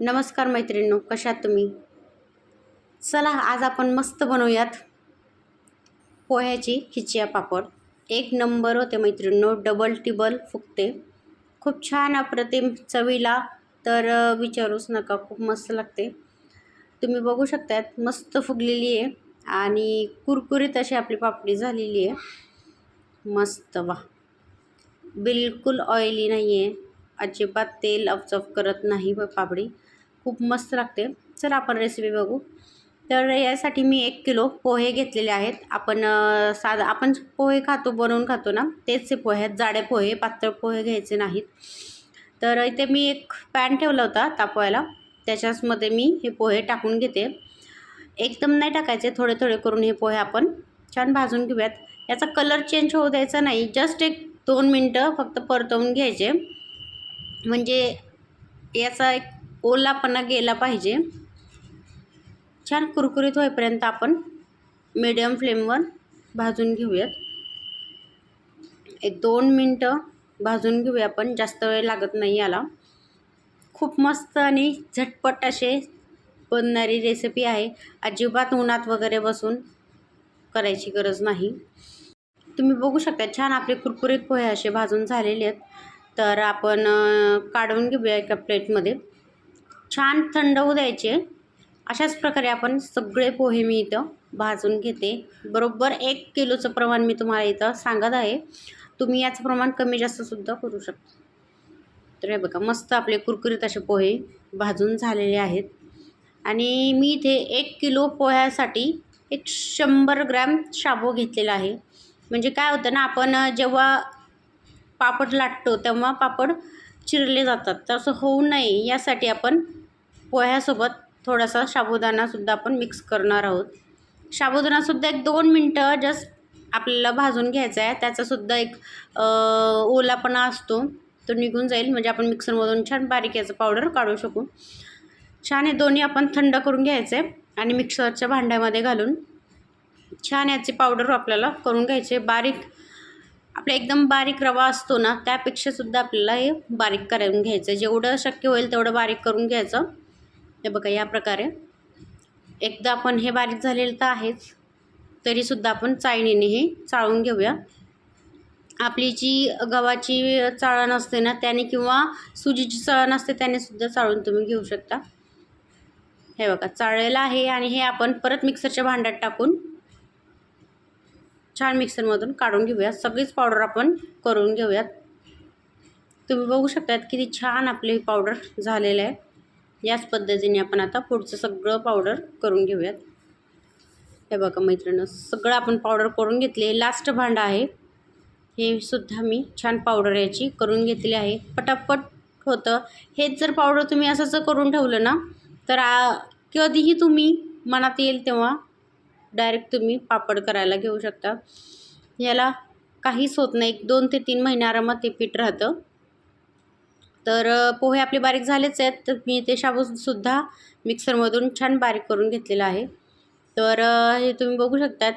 नमस्कार मैत्रिणींनो कशा तुम्ही? चला आज आपण मस्त बनवूयात पोह्याची खिचिया पापड. एक नंबर होते मैत्रिणींनो डबल टिबल फुगते. खूप छान अप्रतिम चवीला. तर विचारूच नका खूप मस्त लागते. तुम्ही बघू शकतात मस्त फुगलेली आहे आणि कुरकुरीत अशी आपली पापडी झालेली आहे. मस्त वा बिलकुल ऑइली नाही आहे अजिबात तेल अफजफ करत नाही व पापडी. खूप मस्त लागते. चला आपण रेसिपी बघू. तर यासाठी मी एक किलो पोहे घेतलेले आहेत. आपण साधा आपण पोहे खातो बनवून खातो ना तेच पोहे आहेत. जाडे पोहे पातळ पोहे घ्यायचे नाहीत. तर इथे मी एक पॅन ठेवला होता तापवायला. त्याच्याचमध्ये मी हे पोहे टाकून घेते. एकदम नाही टाकायचे थोडे थोडे करून हे पोहे आपण छान भाजून घेऊयात. याचा कलर चेंज होऊ द्यायचा नाही. जस्ट एक दोन मिनटं फक्त परतवून घ्यायचे. म्हणजे याचा एक ओलापणा गेला पाहिजे. छान कुरकुरीत होईपर्यंत आपण मीडियम फ्लेमवर भाजून घेऊयात. एक दोन मिनटं भाजून घेऊया आपण जास्त वेळ लागत नाही याला. खूप मस्त आणि झटपट असे बनणारी रेसिपी आहे. अजिबात उन्हात वगैरे बसून करायची गरज नाही. तुम्ही बघू शकता छान आपले कुरकुरीत पोहे असे भाजून झालेले आहेत. तर आपण काढून घेऊया एका प्लेटमध्ये. छान थंड होऊ द्यायचे. अशाच प्रकारे आपण सगळे पोहे मी इथं भाजून घेते. बरोबर एक किलोचं प्रमाण मी तुम्हाला इथं सांगत आहे. तुम्ही याचं प्रमाण कमी जास्तसुद्धा करू शकता. तर हे बघा मस्त आपले कुरकुरीत असे पोहे भाजून झालेले आहेत. आणि मी इथे एक किलो पोह्यासाठी एक शंभर ग्रॅम शाबू घेतलेला आहे. म्हणजे काय होतं ना आपण जेव्हा पापड लाटतो तेव्हा पापड चिरले जातात. तसं होऊ नये. यासाठी आपण पोह्यासोबत थोडासा साबुदाणासुद्धा आपण मिक्स करणार आहोत. साबुदाणासुद्धा एक दोन मिनटं जस्ट आपल्याला भाजून घ्यायचा आहे. त्याचासुद्धा एक ओलापणा असतो. तो निघून जाईल. म्हणजे आपण मिक्सरमधून छान बारीक याचं पावडर काढू शकू. छान हे दोन्ही आपण थंड करून घ्यायचे आणि मिक्सरच्या भांड्यामध्ये घालून छान याची पावडर आपल्याला करून घ्यायचे बारीक आपला एकदम बारीक रवा असतो ना त्यापेक्षासुद्धा आपल्याला हे बारीक करून घ्यायचं. जेवढं शक्य होईल तेवढं बारीक करून घ्यायचं. हे बघा या प्रकारे. एकदा आपण हे बारीक झालेलं तर आहेच. तरीसुद्धा आपण चाळणीने हे चाळून घेऊया. आपली जी गव्हाची चाळण असते ना त्याने किंवा सुजीची चाळण असते त्याने सुद्धा चाळून तुम्ही घेऊ शकता. हे बघा चाळलेलं आहे आणि हे आपण परत मिक्सरच्या भांड्यात टाकून छान मिक्सरमधून काढून घेऊयात. सगळीच पावडर आपण करून घेऊयात. तुम्ही बघू शकतात किती छान आपले पावडर झालेलं आहे याच पद्धतीने आपण आता पुढचं सगळं पावडर करून घेऊयात. हे बघा मैत्रिणी सगळं आपण पावडर करून घेतले. लास्ट भांडं आहे. हे सुद्धा मी छान पावडर याची करून घेतली आहे. पटापट होतं. हेच जर पावडर तुम्ही असंच करून ठेवलं ना तर कधीही तुम्ही मनात येईल तेव्हा डायरेक्ट तुम्ही पापड करायला घेऊ शकता. याला काहीच होत नाही. एक दोन ते तीन महिने आरामात ते पीठ राहतं. तर पोहे आपले बारीक झालेच आहेत. तर मी ते शाबूसुद्धा मिक्सरमधून छान बारीक करून घेतलेला आहे. तर हे तुम्ही बघू शकतात.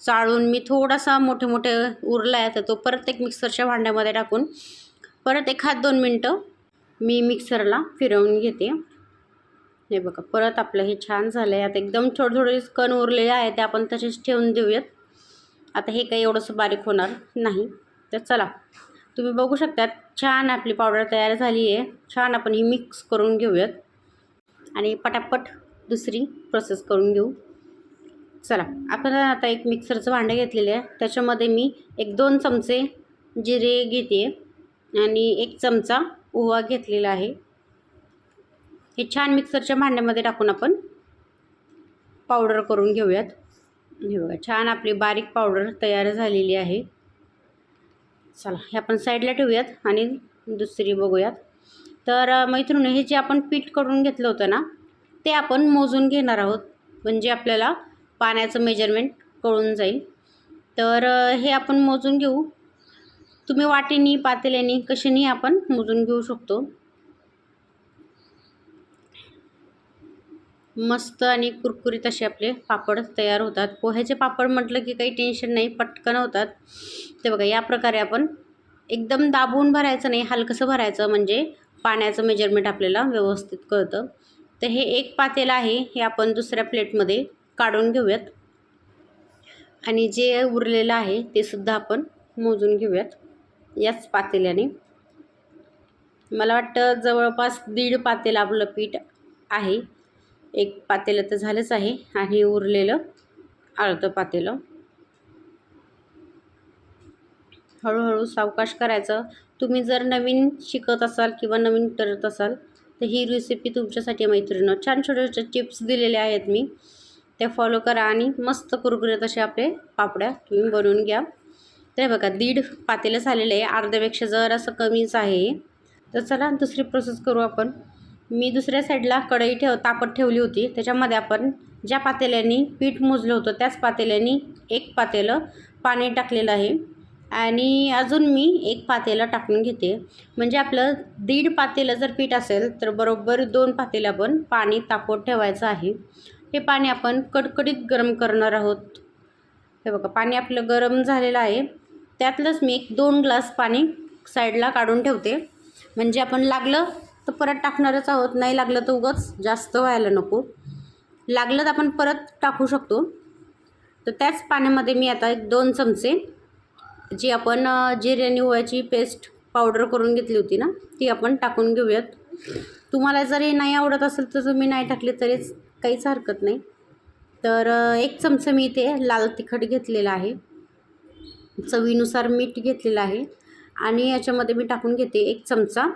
चाळून मी थोडासा मोठे मोठे उरला आहे तर तो परत एक मिक्सरच्या भांड्यामध्ये टाकून. परत एखाद दोन मिनटं मी मिक्सरला फिरवून घेते. हे बघा परत आपलं हे छान झालं आहे आता एकदम थोडे थोडे कण उरलेले आहे ते आपण तसेच ठेवून देऊयात. आता हे काही एवढंसं बारीक होणार नाही. तर चला तुम्ही बघू शकतात छान आपली पावडर तयार झाली आहे छान आपण ही मिक्स करून घेऊयात. आणि पटापट दुसरी प्रोसेस करून घेऊ. चला आपण आता एक मिक्सरचं भांडं घेतलेलं आहे. त्याच्यामध्ये मी एक दोन चमचे जिरे घेते आणि एक चमचा ओवा घेतलेला आहे. हे छान मिक्सरच्या भांड्यामध्ये टाकून आपण पावडर करून घेऊयात. हे बघा छान आपली बारीक पावडर तयार झालेली आहे. चला हे आपण साईडला ठेवूयात आणि दुसरी बघूयात. तर मैत्रिणी हे जे आपण पीठ करून घेतलं होतं ना ते आपण मोजून घेणार आहोत. म्हणजे आपल्याला पाण्याचं मेजरमेंट कळून जाईल. तर हे आपण मोजून घेऊ. तुम्ही वाटीनी पातेल्यानी कशानी आपण मोजून घेऊ शकतो. मस्त आणि कुरकुरीत असे आपले पापड तयार होतात. पोह्याचे पापड म्हटलं की काही टेन्शन नाही पटकन होतात. ते बघा या प्रकारे आपण एकदम दाबून भरायचं नाही हलकंसं भरायचं म्हणजे पाण्याचं मेजरमेंट आपल्याला व्यवस्थित कळतं. तर हे एक पातेलं आहे हे आपण दुसऱ्या प्लेटमध्ये काढून घेऊयात. आणि जे उरलेलं आहे ते सुद्धा आपण मोजून घेऊयात याच पातेल्याने. मला वाटतं जवळपास दीड पातेलं आपलं पीठ आहे. एक पातेलं तर झालंच आहे आणि उरलेलं अर्धं पातेलं. हळूहळू सावकाश करायचं. तुम्ही जर नवीन शिकत असाल किंवा नवीन करत असाल तर ही रेसिपी तुमच्यासाठी मैत्रिणी. छान छोट्या छोटे टिप्स दिलेल्या आहेत मी. त्या फॉलो करा आणि मस्त कुरकुरीत असे आपले पापड्या तुम्ही बनवून घ्या. तर बघा दीड पातेलं झालेलं आहे. अर्ध्यापेक्षा जर असं कमीच आहे. तर चला दुसरी प्रोसेस करू आपण. मी दुसऱ्या साईडला कढई ठेव तापत ठेवली होती. त्याच्यामध्ये आपण ज्या पातेल्यानी पीठ मोजलं होतं त्याच पातेल्यानी एक पातेलं पाणी टाकलेलं आहे. आणि अजून मी एक पातेलं टाकून घेते. म्हणजे आपलं दीड पातेलं जर पीठ असेल तर बरोबर दोन पातेला पण पाणी तापवत ठेवायचं आहे. हे पाणी आपण कडकडीत गरम करणार आहोत. हे बघा पाणी आपलं गरम झालेलं आहे. त्यातलंच मी एक दोन ग्लास पाणी साईडला काढून ठेवते. म्हणजे आपण लागलं तर परत टाकणारच आहोत. नाही लागलं तर उगंच जास्त व्हायला नको. लागलं तर आपण परत टाकू शकतो. तर त्याच पाण्यामध्ये मी आता एक दोन चमचे जी आपण जिरे आणि ओव्याची पेस्ट पावडर करून घेतली होती ना ती आपण टाकून घेऊयात. तुम्हाला जरी नाही आवडत असेल तर तुम्ही नाही टाकले तरीच काहीच हरकत नाही. तर एक चमचा मी इथे लाल तिखट घेतलेलं आहे. चवीनुसार मीठ घेतलेलं आहे. आणि याच्यामध्ये मी टाकून घेते एक चमचा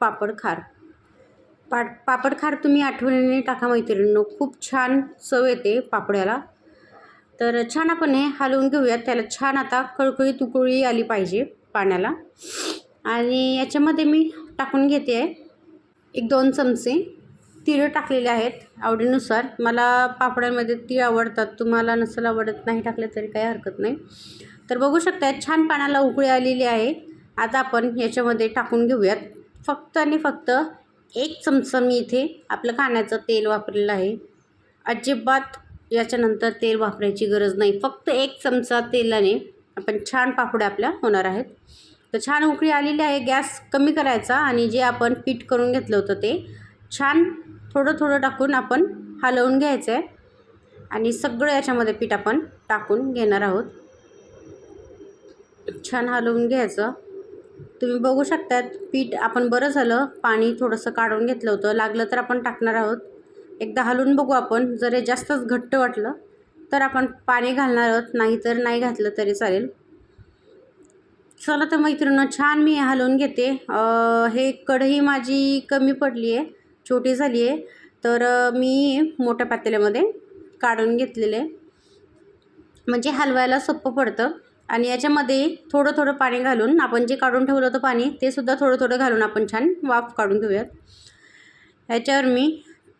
पापड खार पा पापड खार तुम्ही आठवणीने टाका मैत्रिणींनो. खूप छान चव येते पापड्याला. तर छान आपण हे हलवून घेऊयात. त्याला छान आता कळकळी तुकळी आली पाहिजे पाण्याला. आणि याच्यामध्ये मी टाकून घेते आहे एक दोन चमचे तिळ टाकलेले आहेत आवडीनुसार. मला पापड्यांमध्ये तीळ आवडतात. तुम्हाला नसेल आवडत नाही टाकले तरी काही हरकत नाही. तर बघू शकता छान पाण्याला उकळी आलेली आहे. आता आपण याच्यामध्ये टाकून घेऊयात. फक्त आणि फक्त एक चमचा मी इथे आपलं खाण्याचं तेल वापरलेलं आहे. अजिबात याच्यानंतर तेल वापरायची गरज नाही. फक्त एक चमचा तेलाने आपण छान पापड्या आपल्या होणार आहेत. तर छान उकळी आलेली आहे. गॅस कमी करायचा आणि जे आपण पीठ करून घेतलं होतं ते छान थोडं थोडं टाकून आपण हलवून घ्यायचं आहे. आणि सगळं याच्यामध्ये पीठ आपण टाकून घेणार आहोत. छान हलवून घ्यायचं. तुम्ही बघू शकतात पीठ आपण बरं झालं पाणी थोडंसं काढून घेतलं होतं. लागलं तर आपण टाकणार आहोत. एकदा हलवून बघू आपण. जर हे जास्तच घट्ट वाटलं तर आपण पाणी घालणार आहोत. नाही तर नाही घातलं तरी चालेल. चला तर मैत्रिणी छान मी हलवून घेते. हे कढई माझी कमी पडली आहे छोटी झाली आहे तर मी मोठ्या पातेल्यामध्ये काढून घेतलेले. म्हणजे हलवायला सोपं पडतं. आणि याच्यामध्ये थोडं थोडं पाणी घालून आपण जे काढून ठेवलं होतं पाणी ते सुद्धा थोडं थोडं घालून आपण छान वाफ काढून घेऊयात. ह्याच्यावर मी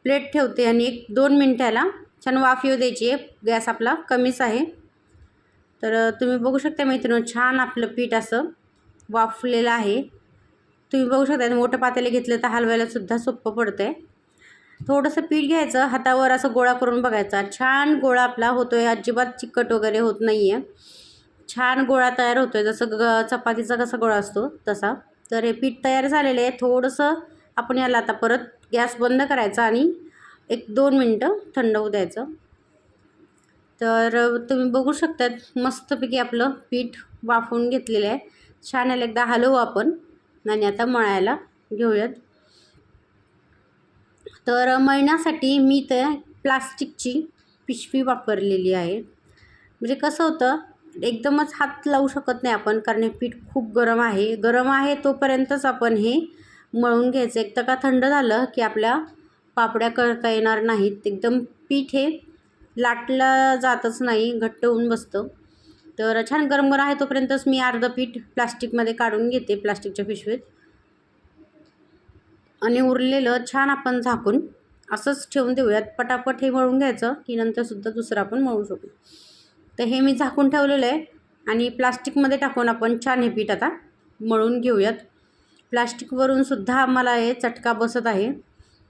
प्लेट ठेवते आणि एक दोन मिनटाला छान वाफ येऊ द्यायची आहे. गॅस आपला कमीच आहे. तर तुम्ही बघू शकता मैत्रिणी छान आपलं पीठ असं वाफलेलं आहे. तुम्ही बघू शकता मोठं पातेले घेतलं तर हलवायला सुद्धा सोपं पडतं आहे थोडंसं पीठ घ्यायचं हातावर असं गोळा करून बघायचा. छान गोळा आपला होतो आहे अजिबात चिकट वगैरे होत नाही आहे छान गोळा तयार होतो आहे जसं ग चपातीचा कसा गोळा असतो तसा. तर हे पीठ तयार झालेलं आहे. थोडंसं आपण याला आता परत गॅस बंद करायचा आणि एक दोन मिनटं थंड होऊ द्यायचं. तर तुम्ही बघू शकतात मस्तपैकी आपलं पीठ वाफवून घेतलेलं आहे. छान याला एकदा हलवू आपण आणि आता मळायला घेऊयात. तर मळण्यासाठी मी ते प्लास्टिकची पिशवी वापरलेली आहे. म्हणजे कसं होतं एकदमच हात लावू शकत नाही आपण कारण हे पीठ खूप गरम आहे. गरम आहे तोपर्यंतच आपण हे मळून घ्यायचं. एक तर का थंड झालं की आपल्या पापड्या करता येणार नाहीत. एकदम पीठ हे लाटलं जातच नाही घट्ट होऊन बसतं. तर छान गरम गरम आहे तोपर्यंतच मी अर्धं पीठ प्लास्टिकमध्ये काढून घेते प्लास्टिकच्या पिशवीत. आणि उरलेलं छान आपण झाकून असंच ठेवून देऊयात. पटापट हे मळून घ्यायचं की नंतरसुद्धा दुसरं आपण मळू शकू. तर हे मी झाकून ठेवलेलं आहे आणि प्लास्टिकमध्ये टाकून आपण छान हे पीठ आता मळून घेऊयात. प्लास्टिकवरून सुद्धा आम्हाला हे चटका बसत आहे.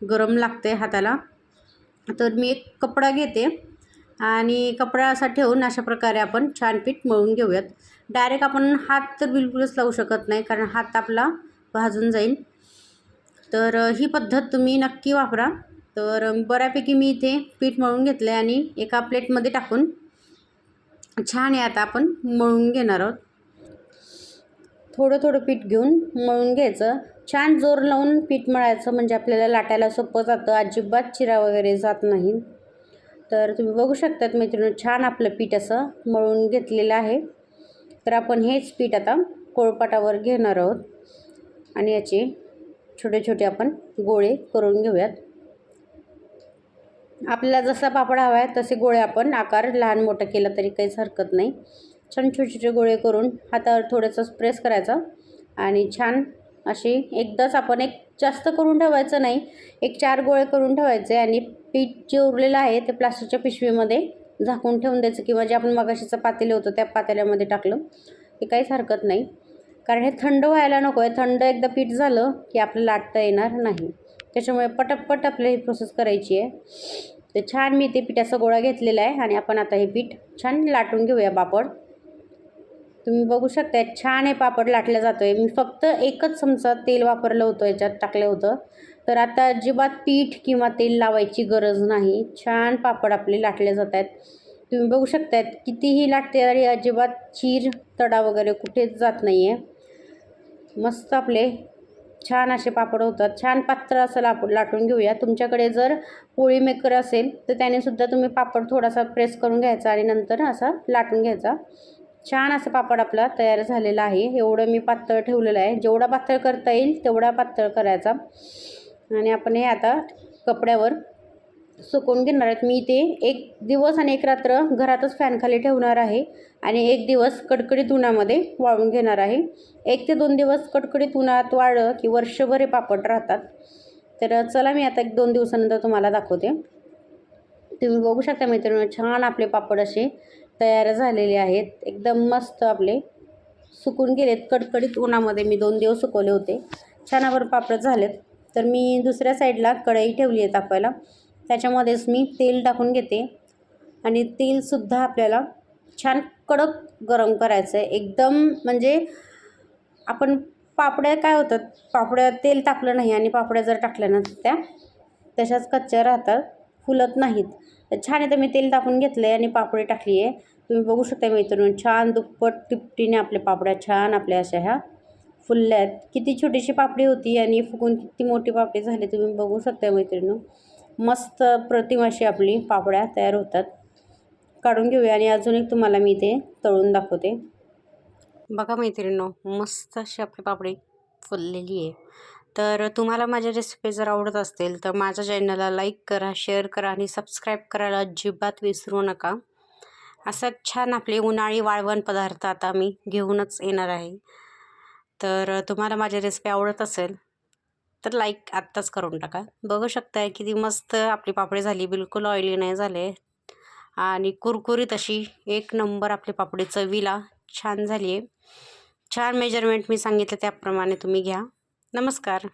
गरम लागते हाताला. तर मी एक कपडा घेते आणि कपडा असा ठेवून अशा प्रकारे आपण छान पीठ मळून घेऊयात. डायरेक्ट आपण हात तर बिलकुलच लावू शकत नाही कारण हात आपला भाजून जाईल. तर ही पद्धत तुम्ही नक्की वापरा. तर बऱ्यापैकी मी इथे पीठ मळून घेतलं आहे आणि एका प्लेटमध्ये टाकून छान आहे आता आपण मळून घेणार आहोत. थोडं थोडं पीठ घेऊन मळून घ्यायचं. छान जोर लावून पीठ मळायचं म्हणजे आपल्याला लाटायला सोपं जातं अजिबात चिरा वगैरे जात नाही. तर तुम्ही बघू शकतात मैत्रिणी छान आपलं पीठ असं मळून घेतलेलं आहे. तर आपण हेच पीठ आता कोळपाटावर घेणार आहोत. आणि याचे छोटे छोटे आपण गोळे करून घेऊयात. आपल्याला जसा पापड हवा आहे तसे गोळे आपण आकार लहान मोठं केलं तरी काहीच हरकत नाही. छान छोटे छोटे गोळे करून हातावर थोडंसं प्रेस करायचं आणि छान अशी एकदाच आपण एक जास्त करून ठेवायचं नाही एक चार गोळे करून ठेवायचे आणि पीठ जे उरलेलं आहे ते प्लास्टिकच्या पिशवीमध्ये झाकून ठेवून द्यायचं किंवा जे आपण मगाशीचं पातेलं होतं त्या पातेल्यामध्ये टाकलं हे काहीच हरकत नाही. कारण हे थंड व्हायला नको आहे थंड एकदा पीठ झालं की आपलं लाटता येणार नाही. त्याच्यामुळे पटपट आपल्याला ही प्रोसेस करायची आहे. तर छान मी ते पिठाचा गोळा घेतलेला आहे आणि आपण आता हे पीठ छान लाटून घेऊया पापड. तुम्ही बघू शकता छान हे पापड लाटलं जातो आहे मी फक्त एकच चमचा तेल वापरलं होतं याच्यात टाकलं होतं. तर आता अजिबात पीठ किंवा तेल लावायची गरज नाही. छान पापड आपले लाटले जात आहेत. तुम्ही बघू शकता कितीही लाटते आणि अजिबात चीर तडा वगैरे कुठेच जात नाही आहे मस्त आपले छान असे पापड होतात. छान पात्र असं लाप लाटून घेऊया. तुमच्याकडे जर पोळी मेकर असेल तर त्यानेसुद्धा तुम्ही पापड थोडासा प्रेस करून घ्यायचा आणि नंतर असा लाटून घ्यायचा. छान असं पापड आपला तयार झालेला आहे. एवढं मी पातळ ठेवलेलं आहे. जेवढा पातळ करता येईल तेवढा पातळ करायचा. आणि आपण हे आता कपड्यावर सुकवून घेणार आहेत. मी ते एक दिवस आणि एक रात्र घरातच फॅनखाली ठेवणार आहे आणि एक दिवस कडकडीत उन्हामध्ये वाळून घेणार आहे. एक ते दोन दिवस कडकडीत उन्हात वाळलं की वर्षभर हे पापड राहतात. तर चला मी आता एक दोन दिवसानंतर तुम्हाला दाखवते. तुम्ही बघू शकता मैत्रिणी छान आपले पापड असे तयार झालेले आहेत. एकदम मस्त आपले सुकून गेलेत. कडकडीत उन्हामध्ये मी दोन दिवस सुकवले होते. छान आपण पापड झालेत. तर मी दुसऱ्या साईडला कढई ठेवली आहे तापायला त्याच्यामध्येच मी तेल टाकून घेते. आणि तेलसुद्धा आपल्याला छान कडक गरम करायचं आहे एकदम म्हणजे आपण पापड्या काय होतात पापड्या तेल टाकलं नाही आणि पापड्या जर टाकल्या ना त्या तशाच कच्च्या राहतात फुलत नाहीत. छान आहे तर मी तेल टाकून घेतलं आहे आणि पापडी टाकली आहे. तुम्ही बघू शकता मैत्रिणी छान दुप्पट टिपटीने आपल्या पापड्या छान आपल्या अशा ह्या फुलल्या आहेत किती छोटीशी पापडी होती आणि फुगून किती मोठी पापडी झाली तुम्ही बघू शकता मैत्रिणी मस्त प्रतिम अशी आपली पापड्या तयार होतात. काढून घेऊया आणि अजून एक तुम्हाला मी ते तळून दाखवते. बघा मैत्रिणींनो मस्त अशी आपली पापडी फुललेली आहे. तर तुम्हाला माझ्या रेसिपी जर आवडत असतील तर माझ्या चॅनलला लाईक करा शेअर करा आणि सबस्क्राईब करायला अजिबात विसरू नका. असं छान आपले उन्हाळी वाळवण पदार्थ आता मी घेऊनच येणार आहे. तर तुम्हाला माझी रेसिपी आवडत असेल तर लाईक आत्ताच करून टाका. बघू शकताय किती मस्त आपली पापडी झाली. बिलकुल ऑइली नाही झाले. आणि कुरकुरीत अशी एक नंबर आपली पापडी चवीला छान झाली आहे छान मेजरमेंट मी सांगितलं त्याप्रमाणे तुम्ही घ्या. नमस्कार.